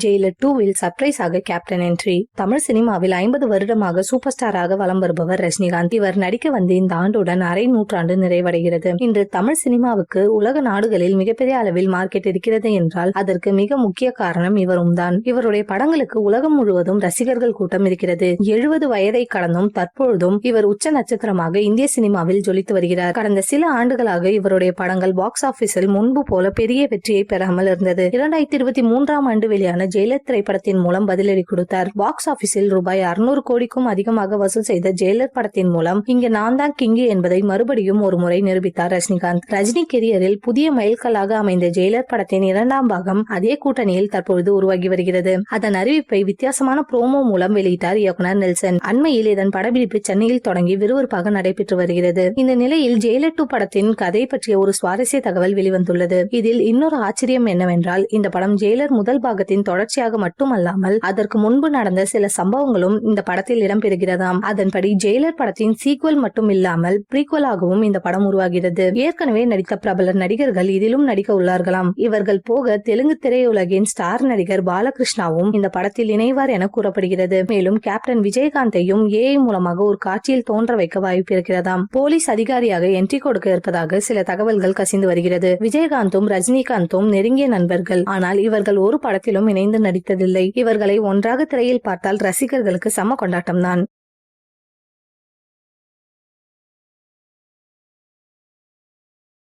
Jailer டூவில் சர்ப்ரைஸாக captain entry Tamil சினிமாவில் ஐம்பது வருடமாக சூப்பர் ஸ்டாராக வலம் வருபவர் ரஜினிகாந்த். இவர் நடிக்க வந்து இந்த ஆண்டுடன் அரை நூற்றாண்டு நிறைவடைகிறது. இன்று தமிழ் சினிமாவுக்கு உலக நாடுகளில் மிகப்பெரிய அளவில் மார்க்கெட் இருக்கிறது என்றால் அதற்கு மிக முக்கிய காரணம் இவரும் தான். இவருடைய படங்களுக்கு உலகம் முழுவதும் ரசிகர்கள் கூட்டம் இருக்கிறது. எழுபது வயதை கடந்தும் தற்பொழுதும் இவர் உச்ச நட்சத்திரமாக இந்திய சினிமாவில் ஜொலித்து வருகிறார். கடந்த சில ஆண்டுகளாக இவருடைய படங்கள் பாக்ஸ் ஆபீஸில் முன்பு போல பெரிய வெற்றியை பெறாமல் இருந்தது. இரண்டாயிரத்தி இருபத்தி மூன்றாம் ஆண்டு வெளியான ஜெயலலித் திரைப்படத்தின் மூலம் பதிலடி கொடுத்தார். பாக்ஸ் ஆபீஸில் ரூபாய் அறுநூறு கோடிக்கும் அதிகமாக வசூல் செய்த ஜெயலலித் படத்தின் மூலம் இங்கு நான் தான் கிங்கு என்பதை மறுபடியும் ஒரு முறை நிரூபித்தார் ரஜினிகாந்த். ரஜினி கெரியரில் புதிய மைல்கல்லாக அமைந்த ஜெயலர் படத்தின் இரண்டாம் பாகம் அதே கூட்டணியில் தற்பொழுது உருவாகி வருகிறது. அதன் அறிவிப்பை வித்தியாசமான ப்ரோமோ மூலம் வெளியிட்டார் இயக்குனர் நெல்சன். அண்மையில் இதன் படப்பிடிப்பு சென்னையில் தொடங்கி விறுவிறுப்பாக நடைபெற்று வருகிறது. இந்த நிலையில் ஜெயலர் டூ படத்தின் கதை பற்றிய ஒரு சுவாரஸ்ய தகவல் வெளிவந்துள்ளது. இதில் இன்னொரு ஆச்சரியம் என்னவென்றால் இந்த படம் ஜெயிலர் முதல் பாகத்தின் தொடர்ச்சியாக மட்டுமல்லாமல் அதற்கு முன்பு நடந்த சில சம்பவங்களும் இந்த படத்தில் இடம்பெறுகிறதாம். அதன்படி ஜெயிலர் படத்தின் சீக்வல் மட்டும் இல்லாமல் ப்ரீக்வலாகவும் இந்த படம் உருவாகிறது. ஏற்கனவே நடித்த பிரபல நடிகர்கள் இதிலும் நடிக்க உள்ளார்களாம். இவர்கள் போக தெலுங்கு திரையுலகின் ஸ்டார் நடிகர் பாலகிருஷ்ணாவும் இந்த படத்தில் இணைவார் என கூறப்படுகிறது. மேலும் கேப்டன் விஜயகாந்தையும் ஏஐ மூலமாக ஒரு காட்சியில் தோன்ற வைக்க வாய்ப்பு இருக்கிறதாம். போலீஸ் அதிகாரியாக என்ட்ரி கொடுக்க இருப்பதாக சில தகவல்கள் கசிந்து வருகிறது. விஜயகாந்தும் ரஜினிகாந்தும் நெருங்கிய நண்பர்கள். ஆனால் இவர்கள் ஒரு படத்திலும் இணைந்து நடித்ததில்லை. இவர்களை ஒன்றாக திரையில் பார்த்தால் ரசிகர்களுக்கு சம கொண்டாட்டம்தான்.